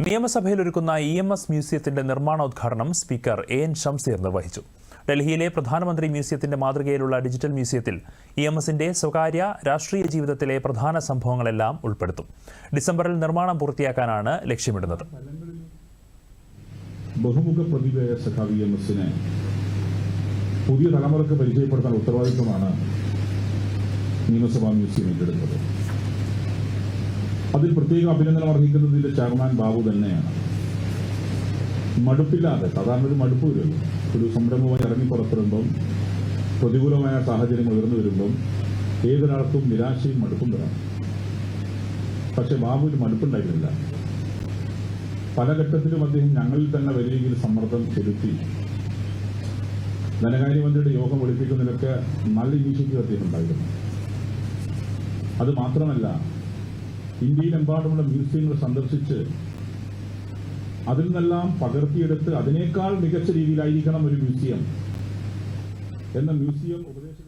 നിയമസഭയിൽ ഒരുക്കുന്ന E M S മ്യൂസിയത്തിന്റെ നിർമ്മാണോദ്ഘാടനം സ്പീക്കർ എ എൻ ഷംസീർ നിർവഹിച്ചു. ഡൽഹിയിലെ പ്രധാനമന്ത്രി മ്യൂസിയത്തിന്റെ മാതൃകയിലുള്ള ഡിജിറ്റൽ മ്യൂസിയത്തിൽ ഇ എം എസിന്റെ സ്വകാര്യ രാഷ്ട്രീയ ജീവിതത്തിലെ പ്രധാന സംഭവങ്ങളെല്ലാം ഉൾപ്പെടുത്തും. ഡിസംബറിൽ നിർമ്മാണം പൂർത്തിയാക്കാനാണ് ലക്ഷ്യമിടുന്നത്. ബഹുമുഖ പുതിയ തലമുറയ്ക്ക് പരിചയപ്പെടുത്താൻ ഉത്തരവാദിത്വമാണ് നിയമസഭാ മ്യൂസിയം ഏറ്റെടുത്തത് അതിൽ പ്രത്യേക അഭിനന്ദനം അർഹിക്കുന്നത് ഇതിന്റെ ചെയർമാൻ ബാബു തന്നെയാണ്. മടുപ്പില്ലാതെ സാധാരണ ഒരു മടുപ്പ് വരുമല്ലോ. ഒരു സംരംഭമായി ഇറങ്ങി പുറപ്പെടുമ്പം പ്രതികൂലമായ സാഹചര്യം ഉയർന്നു വരുമ്പം ഏതൊരാൾക്കും നിരാശയും മടുപ്പും വരാം. പക്ഷെ ബാബു ഒരു മടുപ്പുണ്ടായിരുന്നില്ല. പല ഘട്ടത്തിലും അദ്ദേഹം ഞങ്ങളിൽ തന്നെ വലിയ രീതിയിൽ സമ്മർദ്ദം ചെലുത്തി. ധനകാര്യമന്ത്രിയുടെ യോഗം വിളിപ്പിക്കുന്നതിലൊക്കെ നല്ല ഇനീഷ്യേറ്റീവ് അദ്ദേഹം ഉണ്ടായിരുന്നു. അത് മാത്രമല്ല ഇന്ത്യയിലെമ്പാടുമുള്ള മ്യൂസിയങ്ങൾ സന്ദർശിച്ച് അതിൽ നിന്നെല്ലാം പകർത്തിയെടുത്ത് അതിനേക്കാൾ മികച്ച രീതിയിലായിരിക്കണം ഒരു മ്യൂസിയം. എന്ന മ്യൂസിയം ഉപദേശ